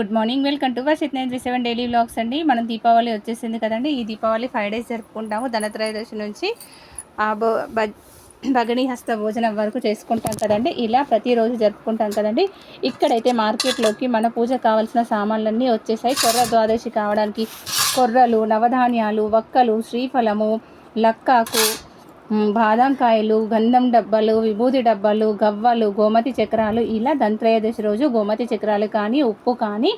Good morning. Welcome to Varshith nine three seven daily blogs అండి. మనం దీపావళి వచ్చేసింది కదండి. ఈ దీపావళి ఫైవ్ డేస్ జరుపుకుంటాము. ధనత్రయోదశి నుంచి బో బ- హస్త భోజనం వరకు చేసుకుంటాం కదండి. ఇలా ప్రతిరోజు జరుపుకుంటాం కదండి. ఇక్కడైతే మార్కెట్లోకి మన పూజ కావాల్సిన సామాన్లన్నీ వచ్చేసాయి. కొర్ర ద్వాదశి కావడానికి కొర్రలు నవధాన్యాలు వక్కలు శ్రీఫలము లక్కాకు బాదం కాయలు గంధం డబ్బాలు విభూతి డబ్బాలు గవ్వలు గోమతి చక్రాలు ఇలా ధనత్రయోదశి రోజు గోమతి చక్రాలు కానీ ఉప్పు కానీ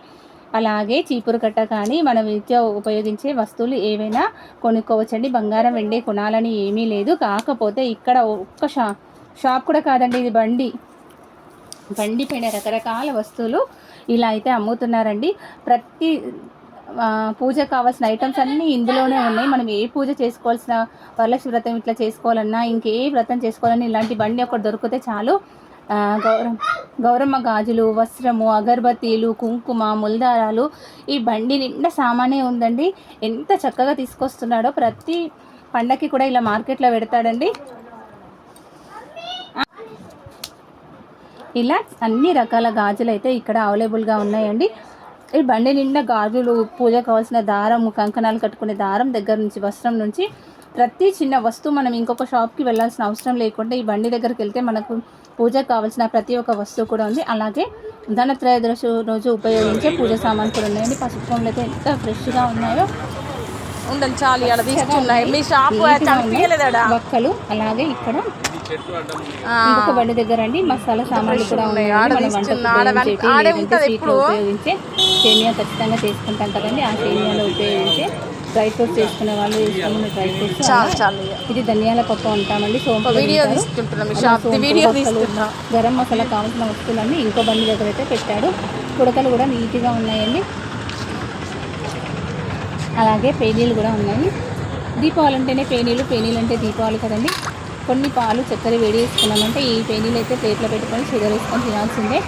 అలాగే చీపురు కట్ట కానీ మనం నిత్య ఉపయోగించే వస్తువులు ఏవైనా కొనుక్కోవచ్చండి. బంగారం వెండి కొనాలని ఏమీ లేదు. కాకపోతే ఇక్కడ ఒక్క షా షాప్ కూడా కాదండి ఇది బండి. బండి పైన రకరకాల వస్తువులు ఇలా అయితే అమ్ముతున్నారండి. ప్రతి పూజ కావాల్సిన ఐటమ్స్ అన్నీ ఇందులోనే ఉన్నాయి. మనం ఏ పూజ చేసుకోవాల్సిన వరలక్ష్మి వ్రతం ఇట్లా చేసుకోవాలన్నా ఇంకే వ్రతం చేసుకోవాలన్నా ఇలాంటి బండి ఒకటి దొరికితే చాలు. గౌర గౌరమ్మ గౌరమ్మ గాజులు వస్త్రము అగరబత్తీలు కుంకుమ ముల్దారాలు ఈ బండి నిండా సామానే ఉందండి. ఎంత చక్కగా తీసుకొస్తున్నాడో ప్రతి పండక్కి కూడా ఇలా మార్కెట్లో పెడతాడండి. ఇలా అన్ని రకాల గాజులు అయితే ఇక్కడ అవైలబుల్గా ఉన్నాయండి. ఈ బండి నిండా గాజులు పూజ కావాల్సిన దారం కంకణాలు కట్టుకునే దారం దగ్గర నుంచి వస్త్రం నుంచి ప్రతి చిన్న వస్తువు మనం ఇంకొక షాప్కి వెళ్ళాల్సిన అవసరం లేకుండా ఈ బండి దగ్గరికి వెళ్తే మనకు పూజకు కావాల్సిన ప్రతి ఒక్క వస్తువు కూడా ఉంది. అలాగే ధనత్రయోదశి రోజు ఉపయోగించే పూజ సామాన్ కూడా ఉన్నాయండి. పసుపు అయితే ఎంత ఫ్రెష్గా ఉన్నాయో ఉండండి చాలు తీసుకున్నాయి మీ షాప్ వక్కలు అలాగే ఇక్కడ ఇంకొక బండి దగ్గర అండి మసాలా సామాన్లు కూడా ఉన్నాయి. ఎప్పుడు. ఉపయోగించే సేమియా ఖచ్చితంగా చేసుకుంటాం కదండి. ఆ సేమియాలో ఉపయోగించే డ్రై ఫ్రూట్స్ చేసుకునే వాళ్ళు డ్రై ఫ్రూట్స్. ఇది ధనియాల పప్పు అంటామండి సోంపు వీడియో గరం మసాలా కావాల్సిన వస్తువులన్నీ ఇంకో బండి దగ్గర అయితే పెట్టాడు. కుడకలు కూడా నీట్గా ఉన్నాయండి. అలాగే పేనీలు కూడా ఉన్నాయి. దీపావళి అంటేనే పేనీలు పేనీలు అంటే దీపావళి కదండి. కొన్ని పాలు చక్కెర వేడి చేసుకున్నామంటే ఈ పేనీలు అయితే ప్లేట్లో పెట్టుకొని షుగర్ వేసుకొని తినాల్సిందే.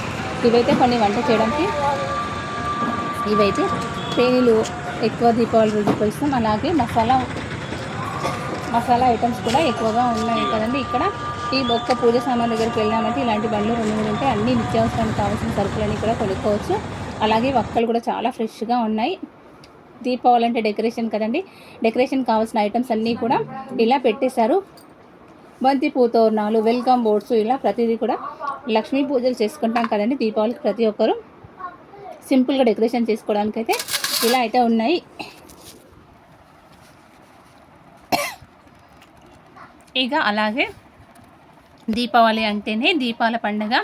ఇవైతే కొన్ని వంట చేయడానికి ఇవైతే పేనీలు ఎక్కువ దీపావళి రోజు పోయిస్తాం అలాగే మసాలా మసాలా ఐటమ్స్ కూడా ఎక్కువగా ఉన్నాయి కదండి. ఇక్కడ ఈ ఒక్క పూజ సామాన్ దగ్గరికి వెళ్ళామంటే ఇలాంటి బండ్లు రెండు మూడు ఉంటాయి అన్ని నిత్యావసరానికి కావాల్సిన సరుకులన్నీ కూడా కొనుక్కోవచ్చు. అలాగే వక్కలు కూడా చాలా ఫ్రెష్గా ఉన్నాయి. దీపావళి అంటే డెకరేషన్ కదండి. డెకరేషన్ కావాల్సిన ఐటమ్స్ అన్నీ కూడా ఇలా పెట్టేశారు. బంతి పూతోరణాలు వెల్కమ్ బోర్డ్స్ ఇలా ప్రతిదీ కూడా లక్ష్మీ పూజలు చేసుకుంటాం కదండి దీపావళికి ప్రతి ఒక్కరు. సింపుల్గా డెకరేషన్ చేసుకోవడానికి అయితే ఇలా అయితే ఉన్నాయి. ఇక అలాగే దీపావళి అంటేనే దీపాల పండగ.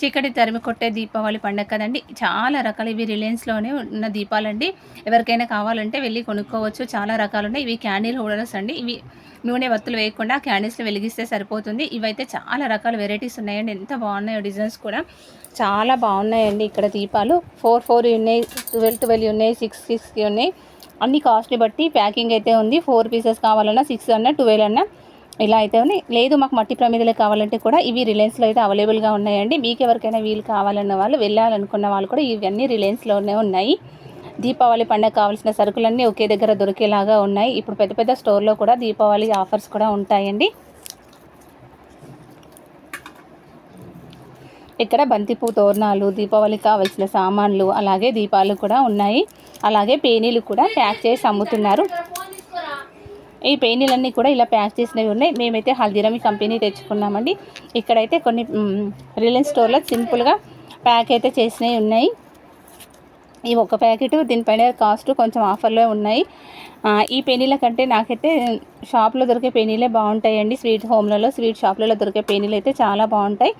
చీకటి తరిమి కొట్టే దీపావళి పండగ కదండి. చాలా రకాలు ఇవి రిలయన్స్లోనే ఉన్న దీపాలండి. ఎవరికైనా కావాలంటే వెళ్ళి కొనుక్కోవచ్చు. చాలా రకాలు ఉన్నాయి. ఇవి క్యాండిల్ హోల్డర్స్ అండి. ఇవి నూనె వత్తులు వేయకుండా క్యాండిల్స్లో వెలిగిస్తే సరిపోతుంది. ఇవైతే చాలా రకాల వెరైటీస్ ఉన్నాయండి. ఎంత బాగున్నాయో డిజైన్స్ కూడా. చాలా బాగున్నాయండి ఇక్కడ దీపాలు. ఫోర్ ఫోర్ ఉన్నాయి. ట్వెల్వ్ ట్వెల్వ్ ఉన్నాయి. సిక్స్ సిక్స్కి ఉన్నాయి. అన్ని కాస్ట్ని బట్టి ప్యాకింగ్ అయితే ఉంది. ఫోర్ పీసెస్ కావాలన్నా సిక్స్ అన్నా ట్వెల్వ్ అన్నా. ఇలా అయితే ఉన్నాయి. లేదు మాకు మట్టి ప్రమిదలే కావాలంటే కూడా ఇవి రిలయన్స్లో అయితే అవైలబుల్గా ఉన్నాయండి. మీకు ఎవరికైనా వీలు కావాలన్న వాళ్ళు వెళ్ళాలనుకున్న వాళ్ళు కూడా ఇవన్నీ రిలయన్స్లోనే ఉన్నాయి. దీపావళి పండగ కావాల్సిన సరుకులన్నీ ఒకే దగ్గర దొరికేలాగా ఉన్నాయి. ఇప్పుడు పెద్ద పెద్ద స్టోర్లో కూడా దీపావళి ఆఫర్స్ కూడా ఉంటాయండి. ఇక్కడ బంతిపూ తోరణాలు దీపావళికి కావాల్సిన సామాన్లు అలాగే దీపాలు కూడా ఉన్నాయి. అలాగే పేనీలు కూడా ప్యాక్ చేసి అమ్ముతున్నారు. ఈ పెయినీలన్నీ కూడా ఇలా ప్యాక్ చేసినవి ఉన్నాయి. మేమైతే హల్దీరామ్ కంపెనీ తెచ్చుకున్నామండి. ఇక్కడైతే కొన్ని రిలయన్స్ స్టోర్లో సింపుల్గా ప్యాక్ అయితే చేసినవి ఉన్నాయి. ఈ ఒక ప్యాకెట్ దీనిపైన కాస్ట్ కొంచెం ఆఫర్లో ఉన్నాయి. ఈ పెనీల కంటే నాకైతే షాప్లో దొరికే పెనీలే బాగుంటాయండి. స్వీట్ హోమ్లలో స్వీట్ షాప్లలో దొరికే పెనీలు అయితే చాలా బాగుంటాయి.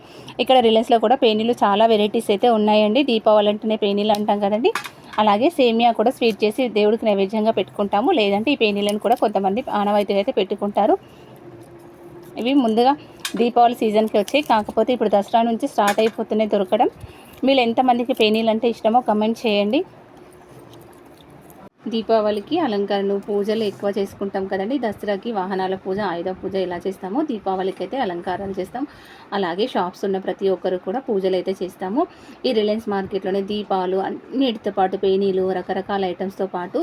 ఇక్కడ రిలయన్స్లో కూడా పెనీలు చాలా వెరైటీస్ అయితే ఉన్నాయండి. దీపావళి అంటేనే పెనీలు అంటాం కదండి. అలాగే సేమియా కూడా స్వీట్ చేసి దేవుడికి నైవేద్యంగా పెట్టుకుంటాము. లేదంటే ఈ పేనీలను కూడా కొంతమంది ఆనవాయితీగా అయితే పెట్టుకుంటారు. ఇవి ముందుగా దీపావళి సీజన్కి వచ్చాయి. కాకపోతే ఇప్పుడు దసరా నుంచి స్టార్ట్ అయిపోతున్నాయి దొరకడం. మీరు ఎంతమందికి పేనీలు అంటే ఇష్టమో కమెంట్ చేయండి. దీపావళికి అలంకరణలు పూజలు ఎక్కువ చేసుకుంటాం కదండి. దసరాకి వాహనాల పూజ ఆయుధ పూజ ఇలా చేస్తాము దీపావళికి అయితే అలంకారాలు చేస్తాం. అలాగే షాప్స్ ఉన్న ప్రతి ఒక్కరు కూడా పూజలు అయితే చేస్తాము. ఈ రిలయన్స్ మార్కెట్లోనే దీపాలు అన్నిటితో పాటు పేనీలు రకరకాల ఐటమ్స్తో పాటు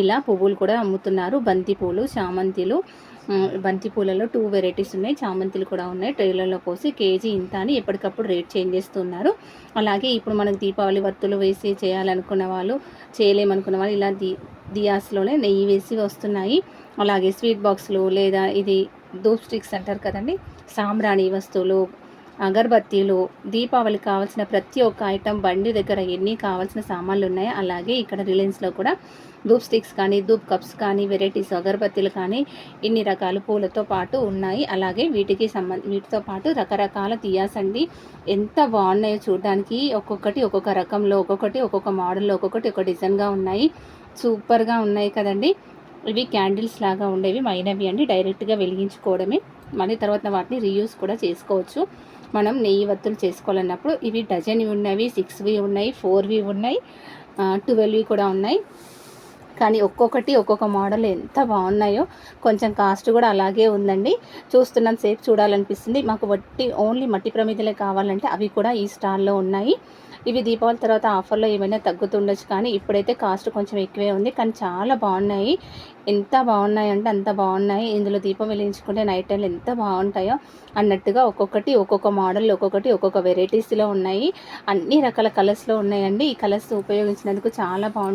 ఇలా పువ్వులు కూడా అమ్ముతున్నారు. బంతి పూలు చామంతిలు బంతి పూలలో టూ వెరైటీస్ ఉన్నాయి. చామంతులు కూడా ఉన్నాయి. ట్రైలర్లో పోసి కేజీ ఇంత అని ఎప్పటికప్పుడు రేట్ చేంజ్ చేస్తున్నారు. అలాగే ఇప్పుడు మనకు దీపావళి వత్తులు వేసి చేయాలనుకున్న వాళ్ళు చేయలేమనుకున్న వాళ్ళు ఇలా ది దియాస్లోనే నెయ్యి వేసి వస్తున్నాయి. అలాగే స్వీట్ బాక్స్లు లేదా ఇది దూప్ స్టిక్స్ అంటారు కదండి సాంబ్రాణి వస్తువులు అగరబత్తీలు దీపావళికి కావాల్సిన ప్రతి ఒక్క ఐటెం బండి దగ్గర ఎన్ని కావాల్సిన సామాన్లు ఉన్నాయి అలాగే ఇక్కడ రిలయన్స్లో కూడా ధూప్ స్టిక్స్ కానీ ధూప్ కప్స్ కానీ వెరైటీస్ అగరబత్తీలు కానీ ఇన్ని రకాల పూలతో పాటు ఉన్నాయి. అలాగే వీటికి సంబంధ వీటితో పాటు రకరకాల తియాస్ అండి. ఎంత బాగున్నాయో చూడడానికి. ఒక్కొక్కటి ఒక్కొక్క రకంలో ఒక్కొక్కటి ఒక్కొక్క మోడల్లో ఒక్కొక్కటి ఒక డిజైన్గా ఉన్నాయి. సూపర్గా ఉన్నాయి కదండి. ఇవి క్యాండిల్స్ లాగా ఉండేవి మైనవి అండి. డైరెక్ట్గా వెలిగించుకోవడమే. మళ్ళీ తర్వాత వాటిని రీయూస్ కూడా చేసుకోవచ్చు. మనం నెయ్యి వత్తులు చేసుకోవాలన్నప్పుడు ఇవి డజన్వి ఉన్నవి సిక్స్వి ఉన్నాయి ఫోర్వి ఉన్నాయి ట్వెల్వ్వి కూడా ఉన్నాయి. కానీ ఒక్కొక్కటి ఒక్కొక్క మోడల్ ఎంత బాగున్నాయో కొంచెం కాస్ట్ కూడా అలాగే ఉందండి. చూస్తున్నంత సేపు చూడాలనిపిస్తుంది. మాకు వట్టి ఓన్లీ మట్టి ప్రమిదలే కావాలంటే అవి కూడా ఈ స్టాల్లో ఉన్నాయి. ఇవి దీపావళి తర్వాత ఆఫర్లో ఏమైనా తగ్గుతుండొచ్చు కానీ ఇప్పుడైతే కాస్ట్ కొంచెం ఎక్కువే ఉంది. కానీ చాలా బాగున్నాయి. ఎంత బాగున్నాయి అంటే అంత బాగున్నాయి. ఇందులో దీపం వెలిగించుకుంటే నైట్ టైంలో ఎంత బాగుంటాయో అన్నట్టుగా ఒక్కొక్కటి ఒక్కొక్క మోడల్ ఒక్కొక్కటి ఒక్కొక్క వెరైటీస్లో ఉన్నాయి. అన్ని రకాల కలర్స్లో ఉన్నాయండి. ఈ కలర్స్ ఉపయోగించినందుకు చాలా బాగుంటుంది.